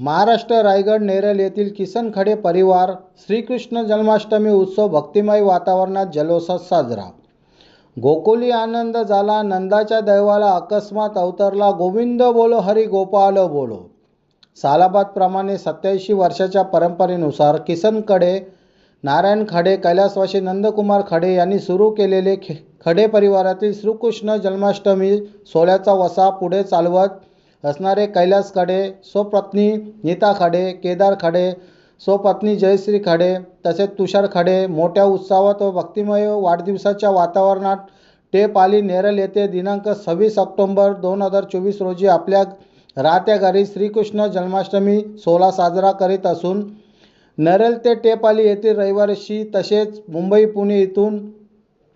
महाराष्ट्र रायगड नेरल येथील किसन खडे परिवार श्रीकृष्ण जन्माष्टमी उत्सव भक्तिमय वातावरणात जल्लोषात साजरा. गोकुली आनंद झाला नंदाच्या दैवाला अकस्मात अवतरला गोविंद बोलो हरी गोपाल बोलो. सालाबादप्रमाणे सत्याऐंशी वर्षाच्या परंपरेनुसार किसन खडे नारायण खडे कैलासवासी नंदकुमार खडे यांनी सुरू केलेले खे खडे परिवारातील श्रीकृष्ण जन्माष्टमी सोहळ्याचा वसा पुढे चालवत असणारे कैलास खडे स्वपत्नी नीता खाडे केदार खाडे स्वपत्नी जयश्री खाडे तसेच तुषार खाडे मोठ्या उत्साहात व भक्तिमय वाढदिवसाच्या वातावरणात टेप आली येथे दिनांक सव्वीस ऑक्टोंबर दोन हजार चोवीस रोजी आपल्या राहत्या घरी श्रीकृष्ण जन्माष्टमी सोहळा साजरा करीत असून नरेल ते टेपाली येथील रविवारशी तसेच मुंबई पुणे इथून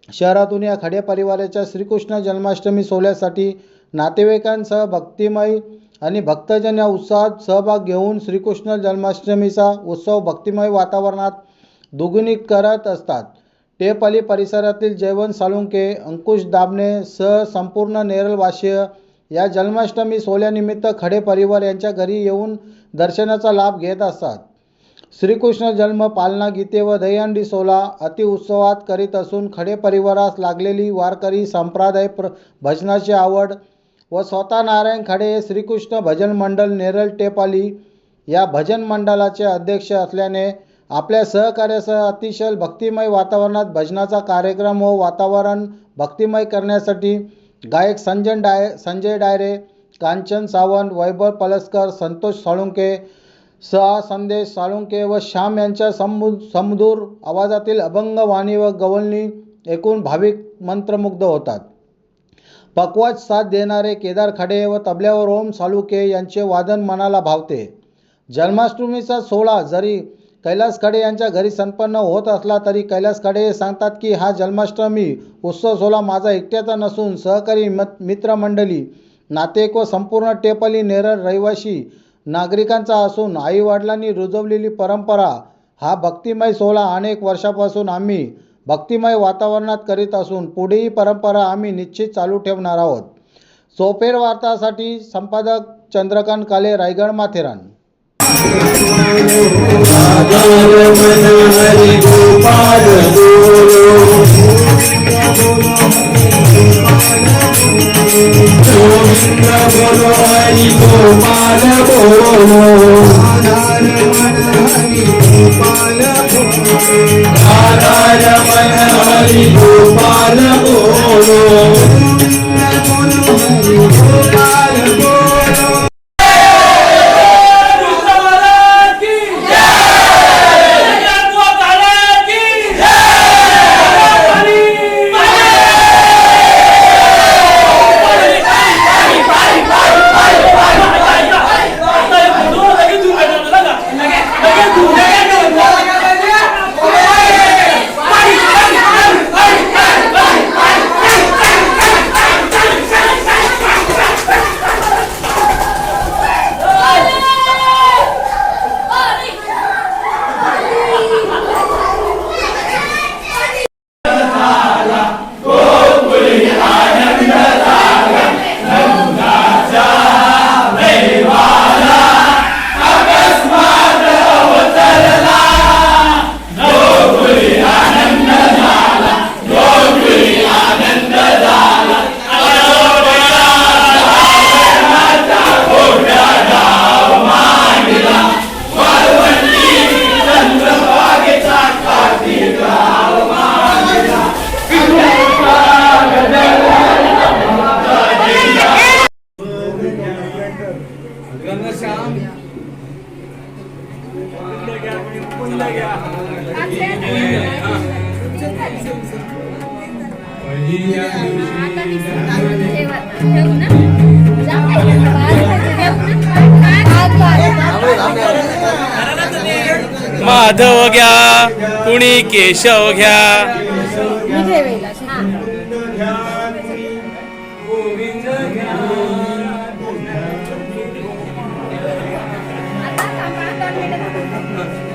शहरातून या खडे परिवाराच्या श्रीकृष्ण जन्माष्टमी सोहळ्यासाठी नातेवाईकांसह भक्तिमय आणि भक्तजन या उत्साहात सहभाग घेऊन श्रीकृष्ण जन्माष्टमीचा उत्सव भक्तिमय वातावरणात दुगुनी करत असतात. टेपअली परिसरातील जयवंत साळुंके अंकुश दाबणे सह संपूर्ण नेरलवासीय या जन्माष्टमी सोहळ्यानिमित्त खडे परिवार यांच्या घरी येऊन दर्शनाचा लाभ घेत असतात. श्रीकृष्ण जन्म पालना गीते व दहीहंडी सोहळा अतिउत्सवात करीत असून खडे परिवारास लागलेली वारकरी संप्रदाय प्र भजनाची आवड व स्वतः नारायण खडे हे श्रीकृष्ण भजन मंडळ नेरळ टेपाली या भजन मंडळाचे अध्यक्ष असल्याने आपल्या सहकार्यासह अतिशय भक्तिमय वातावरणात भजनाचा कार्यक्रम व वातावरण भक्तिमय करण्यासाठी गायक संजय डाय संजय डायरे कांचन सावंत वैभव पलस्कर संतोष साळुंके सहा संदेश साळुंके व श्याम यांच्या समु समधूर आवाजातील अभंग वाणी व गवळणी ऐकून भाविक मंत्रमुग्ध होतात. पक्वाज साथ देणारे केदार खडे व तबल्यावर ओम साळुके यांचे वादन मनाला भावते. जन्माष्टमीचा सोहळा जरी कैलास खडे यांच्या घरी संपन्न होत असला तरी कैलास खडे सांगतात की हा जन्माष्टमी उत्सव सोहळा माझा एकट्याचा नसून सहकारी मत मित्रमंडळी नातेक व संपूर्ण टेपली नेरळ रहिवासी नागरिकांचा असून आईवडिलांनी रुजवलेली परंपरा हा भक्तिमय सोहळा अनेक वर्षापासून आम्ही भक्तिमय वातावरणात करीत असून पुढेही परंपरा आम्ही निश्चित चालू ठेवणार आहोत. सोपेर वार्तासाठी संपादक चंद्रकांत काले रायगड माथेरान. बोलो हरि गोपाल बोलो आधार मन हरि गोपाल माधव घ्या कुणी केशव घ्या. गोविंद घ्या. うん。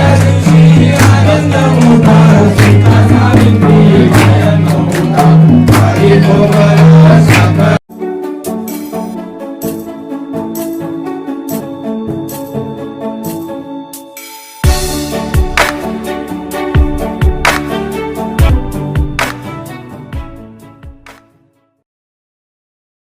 I you see, I am.